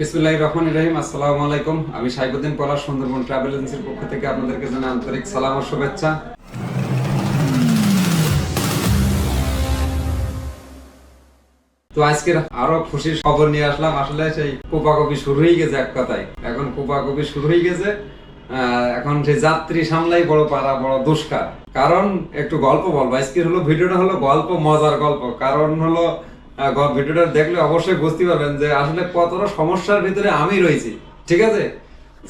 বিসমুল্লাহ রহমান রহিম, আসসালামু আলাইকুম। আমি পলাশ, সুন্দরবন ট্রাভেল এজেন্সির পক্ষ থেকে আপনাদেরকে জানাই আন্তরিক সালাম ও শুভেচ্ছা। তো আজকের আরও খবর নিয়ে আসলাম। আসলে সেই কোপাকপি শুরু হয়ে গেছে এক কথায়। এখন কোপাকপি শুরু হয়ে গেছে। এখন সেই যাত্রী সামলাই বড় পারা, বড় দুষ্কার। কারণ একটু গল্প বলব। আজকের হলো ভিডিওটা হলো গল্প, মজার গল্প। কারণ হলো ভিডিওটা দেখলে অবশ্যই বুঝতে পারবেন যে আসলে কতটা সমস্যার ভিতরে আমি রয়েছি, ঠিক আছে?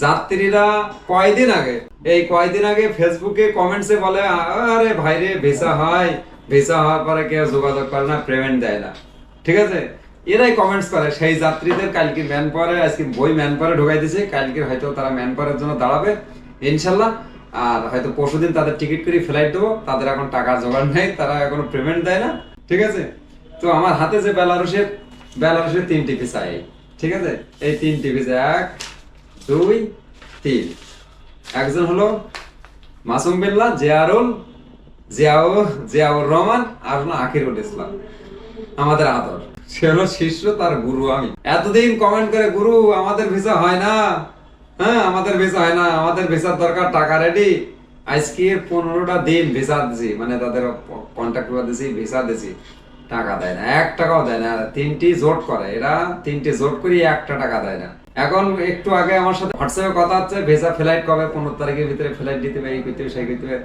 যাত্রীরা কয়দিন আগে, এই কয়দিন আগে ফেসবুকে কমেন্টসে বলে, আরে ভাইরে, ভিসা হয়, ভিসা হওয়ার পরে কেউ যোগাযোগ করে না পেমেন্ট দেয় না। ঠিক আছে? এরাই কমেন্টস করে, সেই যাত্রীদের কালকে ম্যান পরে আজকে বই ম্যান পরে ঢোকাই দিছে, কালকে হয়তো তারা ম্যান পরের জন্য দাঁড়াবে, ইনশাল্লাহ। আর হয়তো পরশুদিন তাদের টিকিট করে ফ্লাইট দেবো, তাদের এখন টাকা জোগাড় নেই, তারা এখনও পেমেন্ট দেয় না। ঠিক আছে? তো আমার হাতে যে বেলারুশের বেলারুশের তিনটি ভিসা এই ঠিক আছে? এই তিনটি ভিসা এক, দুই, তিন। একজন হলো মাসুম বিল্লাহ জিয়ারুল জিয়াউ জিয়াউর রহমান, আর হলো আখিরুল ইসলাম। আমাদের আদর। সে হলো শিষ্য, তার গুরু আমি। এতদিন কমেন্ট করে, গুরু, আমাদের ভিসা হয় না। হ্যাঁ আমাদের ভিসা হয় না। আমাদের ভিসার দরকার, টাকা রেডি আজকে পনেরোটা দিন ভিসা দিছি মানে তাদের কন্ট্যাক্ট করে দিছি, ভিসা দিছি। টাকা দেয় না, এক টাকাও দেয় না, তিনটি জোট করে, এরা তিনটি জোট করি একটা টাকা দেয় না। এখন একটু আগে আমার সাথে হোয়াটসঅ্যাপে কথা হচ্ছে, ভিসা ফ্লাইট কবে, পনেরো তারিখের ভিতরে ফ্লাইট দিতে হবে, এই করতে হবে, সেই করতে হবে।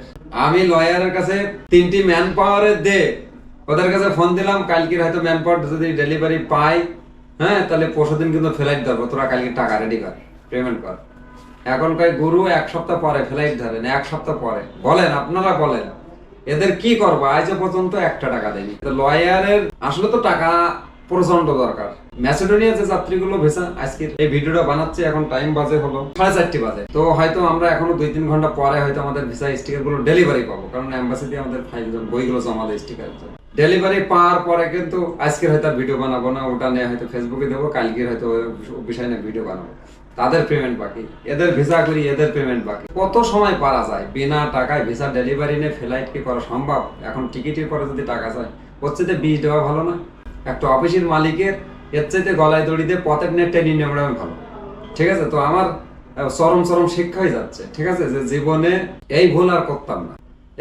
আমি লয়ারের কাছে তিনটি ম্যান পাওয়ারের দে, ওদের কাছে ফোন দিলাম কালকে হয়তো ম্যান পাওয়ার যদি ডেলিভারি পাই হ্যাঁ তাহলে পরশুদিন কিন্তু ফ্লাইট ধরবো, তোরা কালকে টাকা রেডি কর পেমেন্ট কর। এখন কয়, গুরু, এক সপ্তাহ পরে ফ্লাইট ধরেন এক সপ্তাহ পরে। বলেন, আপনারা বলেন। এদের কি করব? আজ পর্যন্ত একটা টাকা দেয়নি। লয়ারের আসলে তো টাকা প্রচণ্ড দরকার। ম্যাসেডোনিয়া যে যাত্রীগুলো ভেসা আজকে এই ভিডিওটা বানাচ্ছে, এখন টাইম বাজে হলো সাড়ে চারটি বাজে। তো হয়তো আমরা এখনও দুই তিন ঘণ্টা পরে হয়তো আমাদের ভিসা স্টিকারগুলো ডেলিভারি পাবো, কারণ এম্বাসিতে আমাদের ফাইল বইগুলো জমা দেয় স্টিকার ডেলিভারি পাওয়ার পরে কিন্তু আজকে হয়তো ভিডিও বানাবো না, ওটা নিয়ে হয়তো ফেসবুকে দেবো কালকে হয়তো বিষয় নিয়ে ভিডিও বানাবো। তাদের পেমেন্ট বাকি, এদের ভিসা করি, এদের পেমেন্ট বাকি। কত সময় পারা যায়? বিনা টাকায় ভিসা ডেলিভারি নিয়ে ফ্লাইট কি করা সম্ভব? এখন টিকিটের পরে যদি টাকা চায় হচ্ছে যে বিষ দেওয়া ভালো না? একটা অফিসের মালিকের, এর চাইতে গলায় দড়ি দিয়ে পথের নেট টেনে নেওয়া ভালো। ঠিক আছে? তো আমার চরম চরম শিক্ষা হয়ে যাচ্ছে। ঠিক আছে? যে জীবনে এই ভুল আর করতাম না।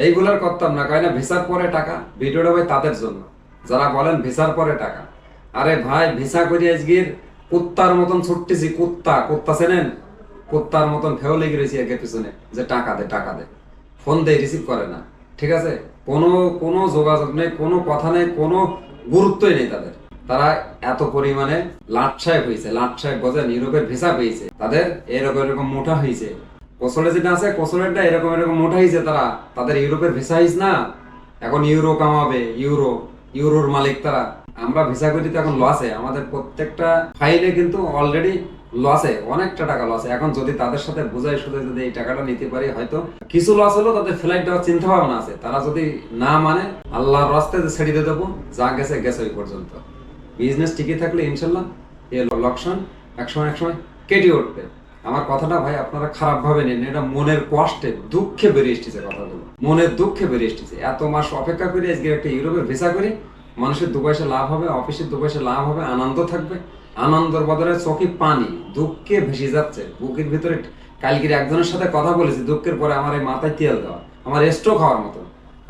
এই ভুল আর করতাম না। কারণ ভিসার পরে টাকা, ভিডিওটা ভাই তাদের জন্য। যারা বলেন ভিসার পরে টাকা। আরে ভাই ভিসা করে আজকের কুত্তার মতন ছুটতেছি, কুত্তা কুত্তা চেনেন? কুত্তার মতন ফেও লেগে রয়েছি একে পিছনে, যে টাকা দে টাকা দে। ফোন দেয় রিসিভ করে না, ঠিক আছে? কোনো কোনো যোগাযোগ নেই, কোনো কথা নেই, কোনো গুরুত্বই নেই তাদের। তারা এত পরিমাণে লাট সাহেব হয়েছে লাট সাহেব বোঝেন ইউরোপের ভিসা পেয়েছে। তাদের এরকম এরকম মোটা হয়েছে। কোসলে যেটা আছে কোসলেরটা এরকম এরকম মোটা হয়েছে তারা। তাদের ইউরোপের ভিসা হইস না? এখন ইউরো কামাবে, ইউরো, ইউরোর মালিক তারা। আমরা ভিসা করিতে এখন লসে আমাদের প্রত্যেকটা ফাইলে কিন্তু অলরেডি লসে অনেকটা টাকা লসে এখন যদি তাদের সাথে বুঝাই শুধু যদি এই টাকাটা নিতে পারি, হয়তো কিছু লস হলো, তাদের ফ্লাইট দেওয়ার চিন্তা ভাবনা আছে। তারা যদি না মানে আল্লাহর রাস্তায় যে ছেড়ে দিয়ে দেবো, যা গেছে গেছে ওই পর্যন্ত। বিজনেস টিকে থাকলে ইনশাল্লাহ এ লকশন একসময় একসময় কেটে উঠবে। আমার কথাটা ভাই, আপনারা খারাপ ভাবে নেন। এটা মনের কষ্টে, দুঃখে বেরিয়ে এসেছে কথাগুলো। মনের দুঃখে বেরিয়ে এসেছে। এত মাস অপেক্ষা করে আজকে একটা ইউরোপের ভিসা করি মানুষের দু পয়সা লাভ হবে, অফিসের দু পয়সা লাভ হবে, আনন্দ থাকবে। আনন্দর বদলে চোখে পানি, দুঃখে ভেসে যাচ্ছে। বুকের ভিতরে কালকের একজনের সাথে কথা বলেছি, দুঃখের পরে আমার এই মাথায় তেল দেওয়া, আমার স্ট্রোক হওয়ার মতো।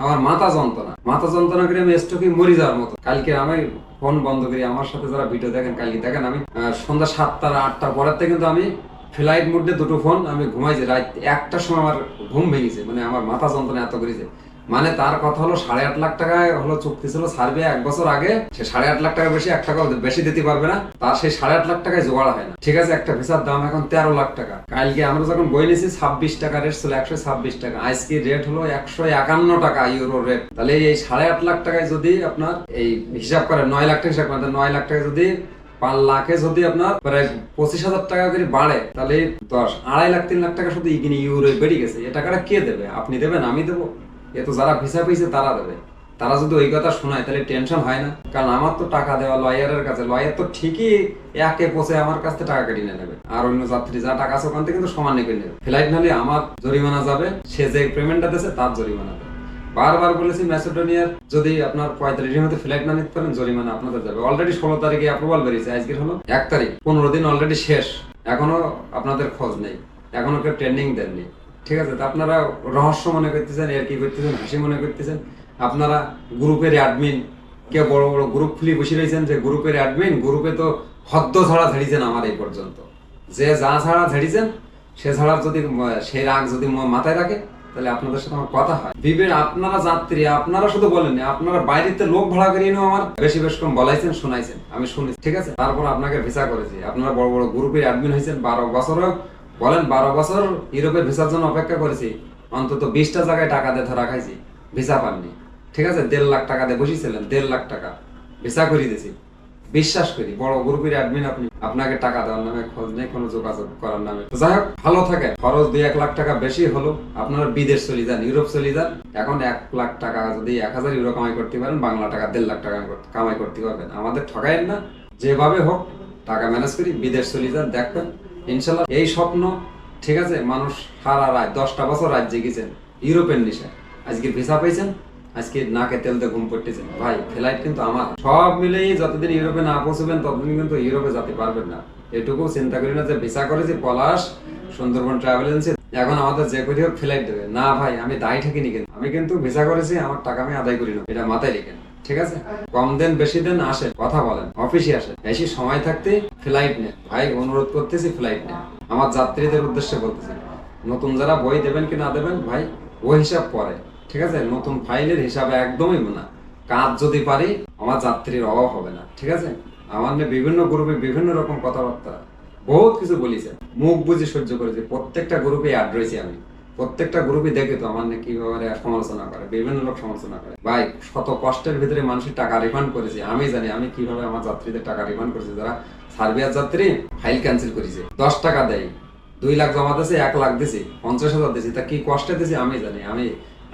আমার মাথা যন্ত্রণা মাথা যন্ত্রণা করে আমি স্ট্রোকে মরে যাওয়ার মতো। কালকে আমি ফোন বন্ধ করি, আমার সাথে যারা ভিডিও দেখেন, কালকে দেখেন, আমি সন্ধ্যা সাতটা আটটা পরের থেকে কিন্তু আমি ফ্লাইট মুডে দুটো ফোন আমি ঘুমাইছি রাত একটার সময় আমার ঘুম ভেঙেছে মানে আমার মাথা যন্ত্রণা এত করেছে। মানে তার কথা হলো সাড়ে আট লাখ টাকায় হলো চুক্তি ছিল সার্ভে এক বছর আগে। সে সাড়ে আট লাখ টাকা বেশি, এক টাকা বেশি দিতে পারবে না। তার সেই সাড়ে আট লাখ টাকায় জোগাড় হয় না। ঠিক আছে, একটা ভিসার দাম এখন তেরো লাখ টাকা। কালকে আমরা যখন বই নিয়েছি ছাব্বিশ টাকা রেট ছিল, একশো ছাব্বিশ টাকা। আজকে রেট হলো একশো একান্ন টাকা ইউরো রেট তাহলে এই সাড়ে আট লাখ টাকায় যদি আপনার এই হিসাব করে, নয় লাখ টাকা হিসাব করেন নয় লাখ টাকা যদি পার লাখে যদি আপনার প্রায় পঁচিশ হাজার টাকা করে বাড়ে, তাহলে দশ, আড়াই লাখ, তিন লাখ টাকা শুধু ইউরো বেড়ে গেছে। এ টাকাটা কে দেবে? আপনি দেবেন, আমি দেবো। এ তো যারা ভিসা পেয়েছে তারা দেবে। তারা যদি ওই কথা শোনায়, তাহলে টেনশন হয় না। কারণ আমার তো টাকা দেওয়া লয়ারের কাছে, লয়ার তো ঠিকই একে পচে আমার কাছ থেকে টাকা কেটে নেবে। আর অন্য যাত্রী যা টাকা আছে ওখান থেকে কিন্তু সমান নিয়ে নেবে। ফ্লাইট নালে আমার জরিমানা যাবে, সে যে পেমেন্টটা দিয়েছে তার জরিমানা বারবার বলেছি ম্যাসেডোনিয়ার যদি আপনার পঁয়তাল্লিশের মধ্যে ফ্লাইট না নিতে পারেন, জরিমানা আপনাদের যাবে। অলরেডি ষোলো তারিখে অ্যাপ্রুভাল বেরিয়েছে, আজকের হলো এক তারিখ। পনেরো দিন অলরেডি শেষ। এখনও আপনাদের খোঁজ নেই। এখনও কেউ ট্রেন্ডিং দেননি। ঠিক আছে, তো আপনারা রহস্য মনে করতেছেন, এর কি করতেছেন, হাসি মনে করতেছেন? আপনারা গ্রুপের অ্যাডমিন কে বড় বড় গ্রুপ খুলে বসে রয়েছেন, যে গ্রুপের অ্যাডমিন গ্রুপে তো হদ্দ ছাড়া ঝাড়িয়েছেন আমার এই পর্যন্ত। যে যা ছাড়া ঝাড়িয়েছেন সে ছাড়া যদি সে রাগ যদি মাথায় রাখে, তাহলে আপনাদের সাথে আমার কথা হয়। বিবের আপনারা যাত্রী, আপনারা শুধু বলেন আপনারা বাইরেতে লোক ভাড়া করিয়ে নিও আমার বেশি বেশ কম বলাইছেন, শোনাইছেন, আমি শুনি ঠিক আছে? তারপর আপনাকে ভিসা করেছি। আপনারা বড় বড় গ্রুপের অ্যাডমিন হয়েছেন, বারো বছরও বলেন, বারো বছর ইউরোপের ভিসার জন্য অপেক্ষা করেছি। অন্তত বিশটা জায়গায় টাকা দিয়ে ধরা খাইছি। ভিসা পাননি। ঠিক আছে, দেড় লাখ টাকা দিয়ে বসেছিলেন, দেড় লাখ টাকা। ভিসা করিয়ে দিয়েছি। বিশ্বাস করি, বড় গ্রুপের অ্যাডমিন আপনি, আপনাকে টাকা দেওয়ার নামে খোঁজ নেই, কোনো যোগাযোগ করার নামে। যাই হোক, ভালো থাকে খরচ দুই এক লাখ টাকা বেশি হলো, আপনারা বিদেশ চলে যান, ইউরোপ চলে যান। এখন এক লাখ টাকা যদি এক হাজার ইউরো কামাই করতে পারেন, বাংলা টাকা দেড় লাখ টাকা কামাই করতে পারবেন। আমাদের ঠকায়েন না। যেভাবে হোক, টাকা ম্যানেজ করি, বিদেশ চলে যান, দেখবেন। ইনশাল্লাহ, এই স্বপ্ন, ঠিক আছে, মানুষ সারা রাত, দশটা বছর রাজ্যে গেছেন ইউরোপের নিশা আজকে ভিসা পাইছেন, আজকে নাকে তেল দিয়ে ঘুম পড়তেছেন। ভাই, ফ্লাইট কিন্তু আমার। সব মিলেই যতদিন ইউরোপে না পৌঁছবেন, ততদিন কিন্তু ইউরোপে যেতে পারবেন না। এটুকু চিন্তা করি না যে ভিসা করেছি, পলাশ, সুন্দরবন ট্রাভেল এজেন্সি এখন আমাদের যে করি হোক, ফ্লাইট দেবে। না ভাই, আমি দায়ী ঠাকিনি কিন্তু। আমি কিন্তু ভিসা করেছি, আমার টাকা আমি আদায় করি না। এটা মাথায় রেখেন। ঠিক আছে? কম দেন, বেশি দেন, আসেন, কথা বলেন, অফিসে আসেন। বেশি সময় থাকতে ফ্লাইট নেন। ভাই, অনুরোধ করতেছি ফ্লাইট নেন। আমার যাত্রীদের উদ্দেশ্যে বলতেছি। নতুন যারা বই দেবেন কি না দেবেন, ভাই, ও হিসাব পরে। ঠিক আছে? নতুন ফাইলের হিসাবে একদমই না। কাজ যদি পারি, আমার যাত্রীর অভাব হবে না। ঠিক আছে? আমার বিভিন্ন গ্রুপে বিভিন্ন রকম কথাবার্তা। বহুত কিছু বলিছে মুখ বুঝে সহ্য করেছি। প্রত্যেকটা গ্রুপে অ্যাড রয়েছি আমি। প্রত্যেকটা গ্রুপে দেখে তো আমার নিয়ে কীভাবে সমালোচনা করে, বিভিন্ন লোক সমালোচনা করে। ভাই, শত কষ্টের ভিতরে মানুষের টাকা রিফান্ড করেছে। আমি জানি, আমি কীভাবে আমার যাত্রীদের টাকা রিফান্ড করেছি। যারা সার্বিয়ার যাত্রী ফাইল ক্যান্সেল করেছে। দশ টাকা দেয়, দুই লাখ জমা দিয়েছে, এক লাখ দিয়েছি, পঞ্চাশ হাজার দিয়েছি। তা কি কষ্টে দিয়েছি? আমি জানি, আমি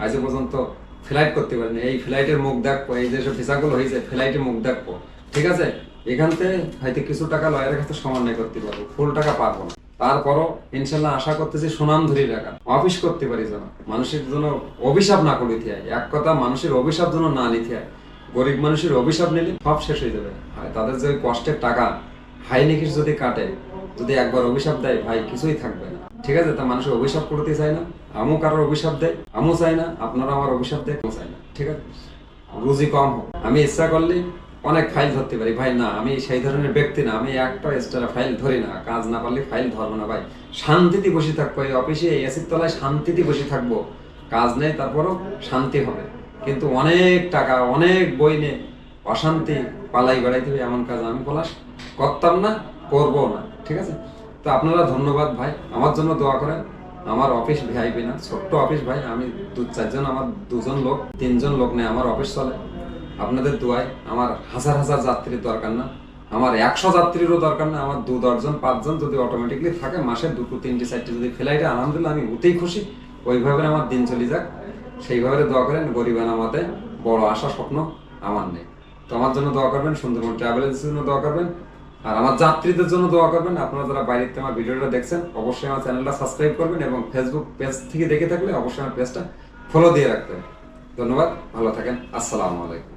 আজ পর্যন্ত ফ্লাইট করতে পারিনি। এই ফ্লাইটের মুখ দেখব, এই যেসব ভিসাগুলো হয়েছে ফ্লাইটের মুখ দেখব। ঠিক আছে? এখান থেকে হয়তো কিছু টাকা লয়ের কাছে সমন্বয় করতে পারব, ফুল টাকা পারব না। তারপরও ইনশাল্লাহ আশা করতেছি সুনাম ধরে রাখা অফিস করতে পারি যেন। মানুষের জন্য অভিশাপ না করিতে হয়। এক কথা, মানুষের অভিশাপ যেন না নিতে হয়। গরিব মানুষের অভিশাপ নিলে সব শেষ হয়ে যাবে। আর তাদের যে কষ্টের টাকা, হাই নিকিস যদি কাটে, যদি একবার অভিশাপ দেয়, ভাই, কিছুই থাকবে না। ঠিক আছে, তা মানুষের অভিশাপ করতে চায় না। আমু কারোর অভিশাপ দেয়, আমু চাই না। আপনারা আমার অভিশাপ দেয় কেউ চাই না। ঠিক আছে? রুজি কম হোক। আমি ইচ্ছা করলে অনেক ফাইল ধরতে পারি, ভাই, না, আমি সেই ধরনের ব্যক্তি না, আমি একটা এক্সট্রা ফাইল ধরি না, কাজ না পারলে ফাইল ধরবো না, ভাই। শান্তিতে বসে থাকব, এই অফিসে, এই এসির তলায় শান্তিতে বসে থাকব। কাজ নেই, তারপরও শান্তি হবে। কিন্তু অনেক টাকা, অনেক বই নে অশান্তি পালাই বেড়াইতে হবে, এমন কাজ আমি পলাশ করতাম না করব না, ঠিক আছে? তো আপনারা ধন্যবাদ, ভাই, আমার জন্য দোয়া করেন। আমার অফিস ভিআইপি না, ছোট্ট অফিস, ভাই, আমি দু চারজন আমার দুজন লোক, তিনজন লোক নেই আমার অফিস চলে। আপনাদের দোয়ায় আমার হাজার হাজার যাত্রীর দরকার না। আমার একশো যাত্রীরও দরকার না। আমার দু দশজন পাঁচজন যদি অটোমেটিকলি থাকে, মাসে দুটো, তিনটে, চারটে যদি ফ্লাইটে আলহামদুলিল্লাহ আমি ওতেই খুশি। ওইভাবে আমার দিন চলে যাক। সেইভাবে দোয়া করেন গরিবান আমাদের বড় আশা স্বপ্ন আমার নেই। তো আমার জন্য দোয়া করবেন, সুন্দরবন ট্রাভেল এজেন্সির জন্য দোয়া করবেন। আর আমার যাত্রীদের জন্য দোয়া করবেন। আপনারা যারা বাইরে থেকে আমার ভিডিওটা দেখছেন, অবশ্যই আমার চ্যানেলটা সাবস্ক্রাইব করবেন এবং ফেসবুক পেজ থেকে দেখে থাকলে অবশ্যই আমার পেজটা ফলো দিয়ে রাখবেন। ধন্যবাদ, ভালো থাকেন। আসসালামু আলাইকুম।